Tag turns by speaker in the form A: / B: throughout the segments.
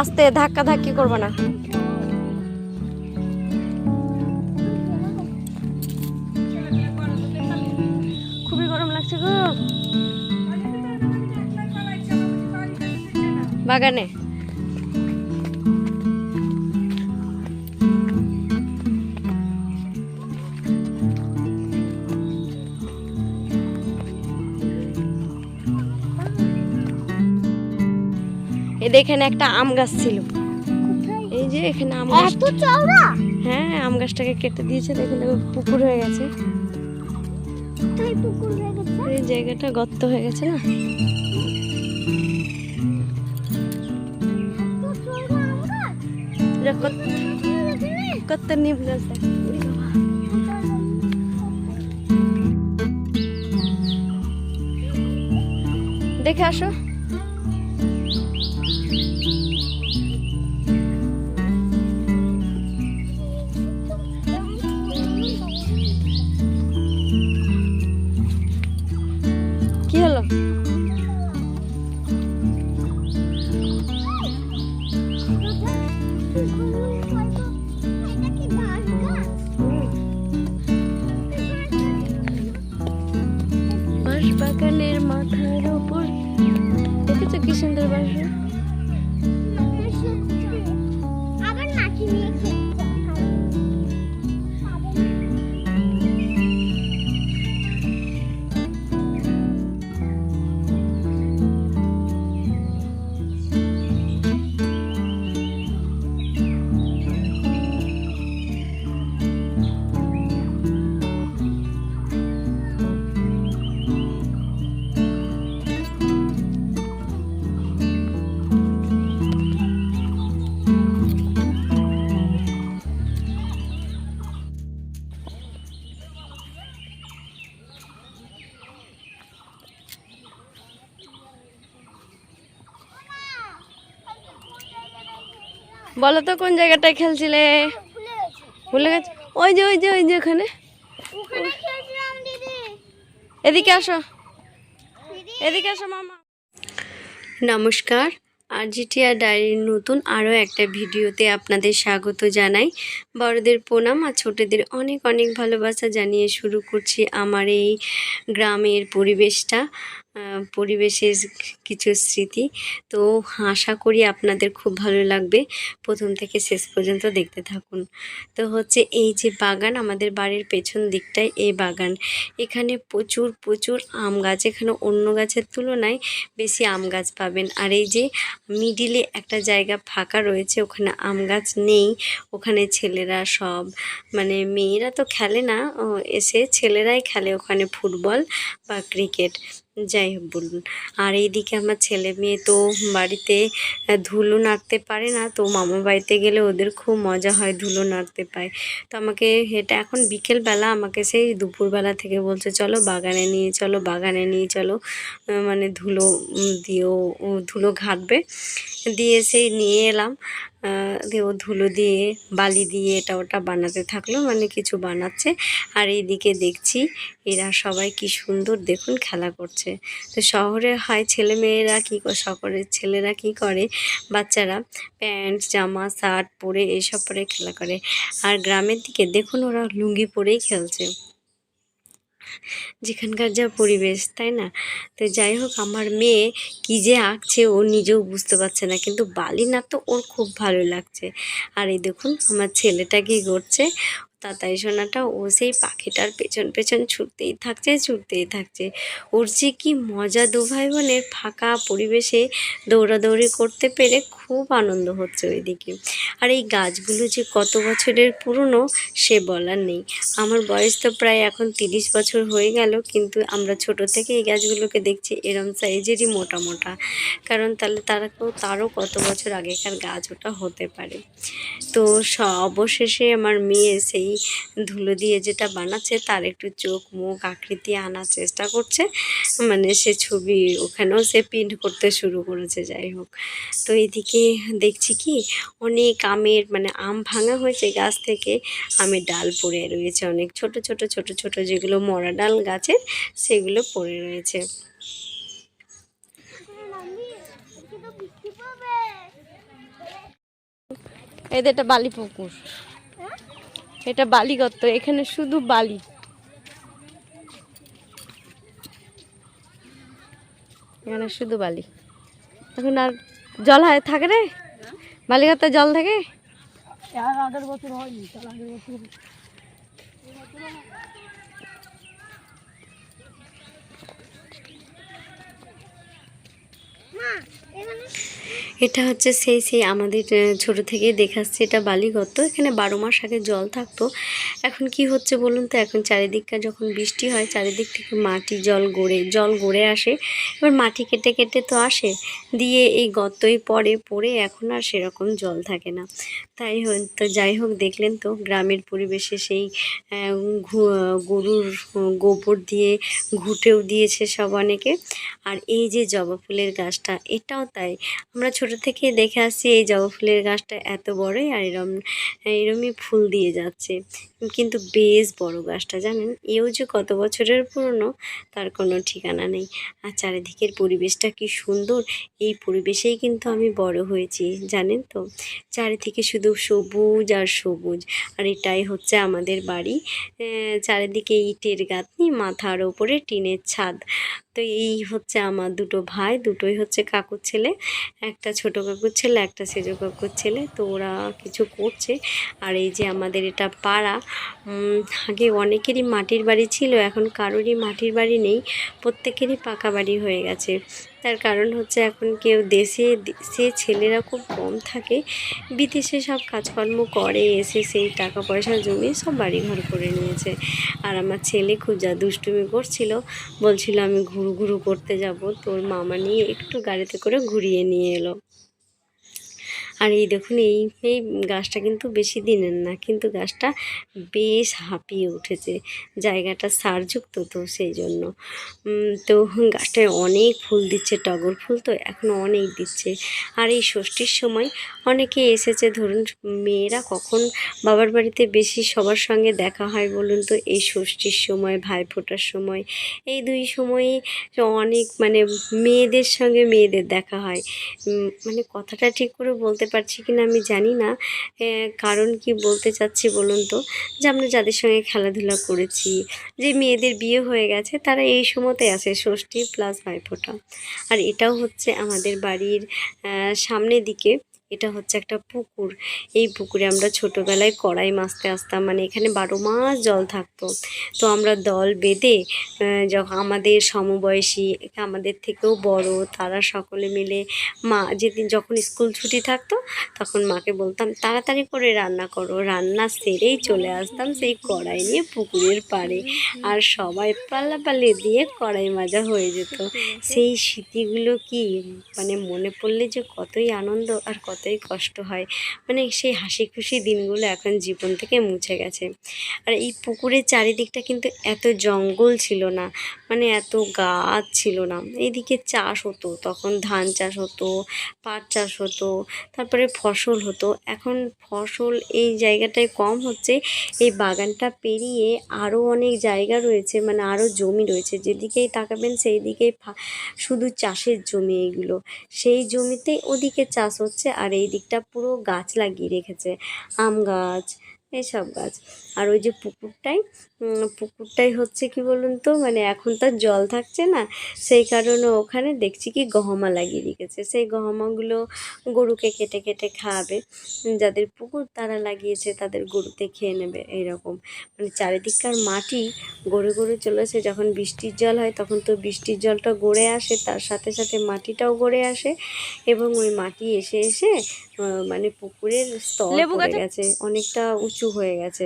A: আস্তে ধাক্কা ধাক্কি করব না। খুবই গরম লাগছে গো। বাগানে। এই দেখেন একটা আম গাছ ছিল। এই যে এখানে আম গাছ।
B: চওড়া?
A: হ্যাঁ আম গাছটাকে কেটে দিয়েছে দেখুন দেখুন পুকুর হয়ে গেছে। এই জায়গাটা গর্ত হয়ে গেছে না? কত নিম গাছ দেখে আসো।
B: বাঁশ
A: বাগানের মাথার উপর। দেখেছ কি সুন্দর বাঁশ?
B: আবার নাকি নিয়ে
A: বলো তো কোন জায়গাটায় খেলছিলে?
B: ভুলে গেছি।
A: ওই যে ওই যে ওই যে ওখানে। এদিকে আসো। এদিকে আসো মামা। নমস্কার। আর জিটিআর ডায়েরির নতুন আরও একটা ভিডিওতে আপনাদের স্বাগত জানাই। বড়দের প্রণাম আর ছোটদের অনেক অনেক ভালোবাসা জানিয়ে শুরু করছি আমার এই গ্রামের পরিবেশটা। পরিবেশের কিছু স্মৃতি। তো আশা করি আপনাদের খুব ভালো লাগবে। প্রথম থেকে শেষ পর্যন্ত দেখতে থাকুন। তো হচ্ছে এই যে বাগান, আমাদের বাড়ির পেছন দিকটায় এই বাগান। এখানে প্রচুর প্রচুর আম গাছ। এখানে অন্য গাছের তুলনায় বেশি আম গাছ পাবেন। আর এই যে মিডিলে একটা জায়গা ফাঁকা রয়েছে, ওখানে আম গাছ নেই। ওখানে ছেলেরা সব মানে মেয়েরা তো খেলে না এসে ছেলেরাই খেলে ওখানে ফুটবল বা ক্রিকেট। যাই হোক বলুন। আর এইদিকে আমার ছেলে মেয়ে তো বাড়িতে ধুলো নাড়তে পারে না, তো মামা বাড়িতে গেলে ওদের খুব মজা হয় ধুলো নাড়তে পায়। তো আমাকে এটা এখন বিকেলবেলা আমাকে সেই দুপুরবেলা থেকে বলছে, চলো বাগানে নিয়ে, চলো বাগানে নিয়ে, চলো মানে ধুলো দিয়েও ধুলো ঘাটবে। দিয়ে সেই নিয়ে এলাম। ও ধুলো দিয়ে, বালি দিয়ে এটা ওটা বানাতে থাকল মানে কিছু বানাচ্ছে। আর এইদিকে দেখছি এরা সবাই কি সুন্দর, দেখুন খেলা করছে। তো শহরে হয় ছেলে মেয়েরা কী শহরের ছেলেরা কি করে? বাচ্চারা প্যান্ট, জামা, শার্ট পরে এইসব পরে খেলা করে। আর গ্রামের দিকে দেখুন ওরা লুঙ্গি পরেই খেলছে। যেখানকার যা পরিবেশ, তাই না? তো যাই হোক, আমার মেয়ে কি যে আঁকছে ও নিজেও বুঝতে পারছে না। কিন্তু বালি না তো ওর খুব ভালো লাগছে। আর এই দেখুন, আমার ছেলেটা কি করছে? তাতাই সোনাটা ও সেই পাখিটার পেছন পেছন ছুটতেই থাকছে ছুটতেই থাকছে। ওর যে কি মজা দু ভাই বোনের ফাঁকা পরিবেশে দৌড়াদৌড়ি করতে পেরে খুব আনন্দ হচ্ছে ওইদিকে। আর এই গাছগুলো যে কত বছরের পুরনো, সে বলার নেই। আমার বয়স তো প্রায় এখন তিরিশ বছর হয়ে গেল, কিন্তু আমরা ছোট থেকে এই গাছগুলোকে দেখছি এরম সাইজেরই মোটা মোটা। কারণ তাহলে তারা তারও কত বছর আগেকার গাছ ওটা হতে পারে। তো অবশেষে আমার মেয়ে সেই ধুলো দিয়ে যেটা বানাচ্ছে তার একটু চোখ, মুখ আকৃতি আনার চেষ্টা করছে। মানে সে ছবি ওখানেও সে প্রিন্ট করতে শুরু করেছে, যাই হোক। তো এদিকে দেখছি কি, অনেক আমের মানে আম ভাঙা হয়েছে গাছ থেকে। আমের ডাল পড়ে রয়েছে অনেক। ছোট ছোট ছোট ছোট যেগুলো মরা ডাল গাছের সেগুলো পড়ে রয়েছে। যে এটা বালি পুকুর? এটা বালি গর্ত এখানে শুধু বালি। এখানে শুধু বালি। এখন আর জল হয় থাকে রে? বালিঘাটে জল থাকে?
C: আগের বছর হয়নি আগের বছর
A: এটা হচ্ছে সেই সেই আমাদের ছোটো থেকে দেখাচ্ছে। এটা বালিগত এখানে বারো মাস আগে জল থাকতো। এখন কি হচ্ছে বলুন তো? এখন চারিদিকটা যখন বৃষ্টি হয়, চারিদিক থেকে মাটি, জল গড়ে জল গড়ে আসে। এবার মাটি কেটে কেটে তো আসে। দিয়ে এই গর্তই পড়ে পড়ে এখন আর সেরকম জল থাকে না। তাই তো যাই হোক, দেখলেন তো, গ্রামের পরিবেশে সেই গরুর গোবর দিয়ে ঘুটেও দিয়েছে সব অনেকে। আর এই যে জবা ফুলের গাছটা, এটাও তাই। আমরা ছোট থেকে দেখে আসছি এই জবা ফুলের গাছটা এত বড়ই আর এরম, এরমই ফুল দিয়ে যাচ্ছে। কিন্তু বেশ বড় গাছটা, জানেন? এও যে কত বছরের পুরনো, তার কোনো ঠিকানা নেই। আর চারিদিকের পরিবেশটা কি সুন্দর! এই পরিবেশেই কিন্তু আমি বড় হয়েছি, জানেন তো? চারিদিকে শুধু সবুজ আর সবুজ। আর এটাই হচ্ছে আমাদের বাড়ি। চারিদিকে ইটের গাঁথনি, মাথার ওপরে টিনের ছাদ। তো এই হচ্ছে আমার দুটো ভাই, দুটোই হচ্ছে কাকুর ছেলে। একটা ছোট কাকুর ছেলে, একটা সেজ কাকুর ছেলে। তো ওরা কিছু করছে। আর এই যে আমাদের এটা পাড়া আগে অনেকেরই মাটির বাড়ি ছিল, এখন কারোরই মাটির বাড়ি নেই। প্রত্যেকেরই পাকা বাড়ি হয়ে গেছে। তার কারণ হচ্ছে এখন কেউ দেশে সে ছেলেরা খুব কম থাকে। বিদেশে সব কাজকর্ম করে, এসে সেই টাকা পয়সা জমিয়ে সব বাড়িঘর করে নিয়েছে। আর আমার ছেলে খুব যা দুষ্টুমি করছিল, বলছিল আমি ঘুরু ঘুরু করতে যাব, তোর মামা নিয়ে একটু গাড়িতে করে ঘুরিয়ে নিয়ে এলো। আর এই দেখুন, এই এই গাছটা কিন্তু বেশি দিনের না, কিন্তু গাছটা বেশ হাঁপিয়ে উঠেছে। জায়গাটা সারযুক্ত তো সেই জন্য। তো গাছটায় অনেক ফুল দিচ্ছে, টগর ফুল তো এখনও অনেক দিচ্ছে। আর এই ষষ্ঠীর সময় অনেকে এসেছে, ধরুন মেয়েরা কখন বাবার বাড়িতে বেশি সবার সঙ্গে দেখা হয় বলুন তো? এই ষষ্ঠীর সময়, ভাইফোঁটার সময়, এই দুই সময়ে অনেক মানে মেয়েদের সঙ্গে মেয়েদের দেখা হয়। মানে কথাটা ঠিক করে বলতে পারছি কিনা আমি জানি না। কারণ কি বলতে চাচ্ছি বলুন তো? যে আমরা যাদের সঙ্গে খেলাধুলা করেছি, যে মেয়েদের বিয়ে হয়ে গেছে, তারা এই সময়তে আছে ষষ্ঠী প্লাস ভাইফোঁটা। আর এটাও হচ্ছে আমাদের বাড়ির সামনে দিকে। এটা হচ্ছে একটা পুকুর। এই পুকুরে আমরা ছোটোবেলায় কড়াই মাছতে আসতাম মানে এখানে বারো মাস জল থাকতো। তো আমরা দল বেঁধে যখন আমাদের সমবয়সী, আমাদের থেকেও বড়, তারা সকলে মিলে মা, যেদিন যখন স্কুল ছুটি থাকতো, তখন মাকে বলতাম, তাড়াতাড়ি করে রান্না করো, রান্না সেরেই চলে আসতাম সেই কড়াই নিয়ে পুকুরের পাড়ে। আর সবাই পাল্লা পাল্লি দিয়ে কড়াই মাজা হয়ে যেত। সেই স্মৃতিগুলো কি মানে মনে পড়লে যে কতই আনন্দ আর কতই কষ্ট হয়। মানে সেই হাসি খুশি দিনগুলো এখন জীবন থেকে মুছে গেছে। আর এই পুকুরের চারিদিকটা কিন্তু এত জঙ্গল ছিল না মানে এত গাছ ছিল না। এইদিকে চাষ হতো, তখন ধান চাষ হতো, পাট চাষ হতো, তারপরে ফসল হতো। এখন ফসল এই জায়গাটায় কম হচ্ছে, এই বাগানটা পেরিয়ে আরও অনেক জায়গা রয়েছে মানে আরও জমি রয়েছে। যেদিকেই তাকাবেন সেই দিকেই শুধু চাষের জমি এইগুলো। সেই জমিতে ওদিকে চাষ হচ্ছে আর এই দিকটা পুরো গাছ লাগিয়ে রেখেছে আম গাছ এসব গাছ। আর ওই যে পুকুরটাই উম, পুকুরটাই হচ্ছে কি বলুন তো মানে এখন তার জল থাকছে না সেই কারণে ওখানে দেখছি কি গহমা লাগিয়ে রেখেছে। সেই গহমাগুলো গরুকে কেটে কেটে খাওয়াবে যাদের পুকুর তারা লাগিয়েছে তাদের গরুতে খেয়ে নেবে এইরকম। মানে চারিদিককার মাটি গড়ে গড়ে চলেছে যখন বৃষ্টির জল হয় তখন তো বৃষ্টির জলটা গড়ে আসে তার সাথে সাথে মাটিটাও গড়ে আসে এবং ওই মাটি এসে এসে মানে পুকুরের স্তর পড়ে
C: গেছে
A: অনেকটা উঁচু হয়ে গেছে।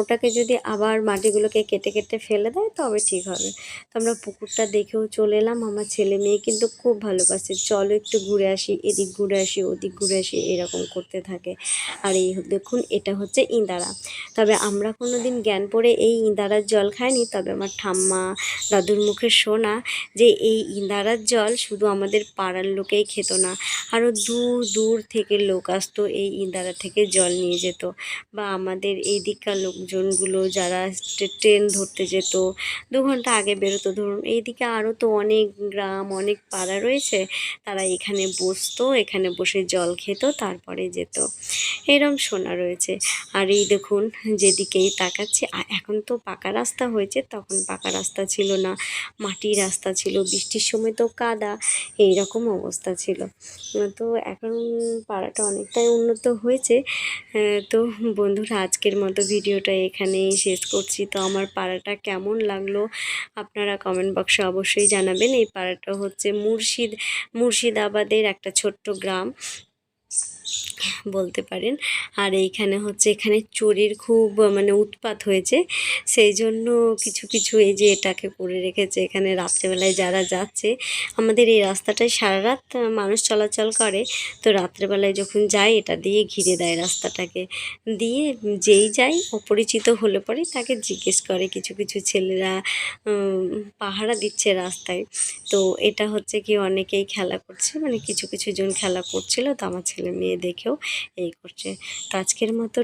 A: ওটাকে যদি আবার মাটিগুলোকে কেটে কেটে ফেলে দেয়, তবে ঠিক হবে। তো আমরা পুকুরটা দেখেও চলে এলাম। আমার ছেলে মেয়ে কিন্তু খুব ভালোবাসে। চলো একটু ঘুরে আসি, এদিক ঘুরে আসি, ওদিক ঘুরে আসি, এরকম করতে থাকে। আর এই দেখুন, এটা হচ্ছে ইঁদারা তবে আমরা কোনো দিন জ্ঞান পড়ে এই ইঁদারার জল খাইনি, তবে আমার ঠাম্মা দাদুর মুখে শোনা যে এই ইঁদারার জল শুধু আমাদের পাড়ার লোকেই খেত না আরও দূর দূর থেকে লোক আসতো এই ইঁদারা থেকে জল নিয়ে যেত। বা আমাদের এই দিককার লোকজনগুলো যারা ট্রে- ট্রেন ধরতে যেত দু ঘণ্টা আগে বেরোতো। ধরুন এইদিকে আরও তো অনেক গ্রাম অনেক পাড়া রয়েছে তারা এখানে বসতো এখানে বসে জল খেত তারপরে যেত। এরম শোনা রয়েছে। আর এই দেখুন যেদিকেই তাকাচ্ছি এখন তো পাকা রাস্তা হয়েছে তখন পাকা রাস্তা ছিল না। মাটির রাস্তা ছিল বৃষ্টির সময় তো কাদা এই রকম অবস্থা ছিল। তো এখন পাড়াটা অনেকটাই উন্নত হয়েছে। হ্যাঁ, তো বন্ধুরা আজকের মতো ভিডিওটা এখানেই শেষ করছি। তো আমার পাড়াটা কেমন লাগল আপনারা কমেন্ট বক্সে অবশ্যই জানাবেন। এই পাড়াটা হচ্ছে মুর্শিদ, মুর্শিদাবাদের একটা ছোট্ট গ্রাম। বলতে পারেন। আর এইখানে হচ্ছে এখানে চোরের খুব মানে উৎপাত হয়েছে। সেই জন্য কিছু কিছু এই যে এটাকে করে রেখেছে এখানে রাত্রেবেলায় যারা যাচ্ছে। আমাদের এই রাস্তাটায় সারা রাত মানুষ চলাচল করে। তো রাত্রেবেলায় যখন যায় এটা দিয়ে ঘিরে দেয় রাস্তাটাকে। দিয়ে যেই যায়, অপরিচিত হলে পরে তাকে জিজ্ঞেস করে কিছু কিছু ছেলেরা পাহারা দিচ্ছে রাস্তায়। তো এটা হচ্ছে কি অনেকেই খেলা করছে মানে কিছু কিছু জন খেলা করছিল। তো আমার ছেলে মেয়ে দেখেও এই করছে। তো আজকের মতো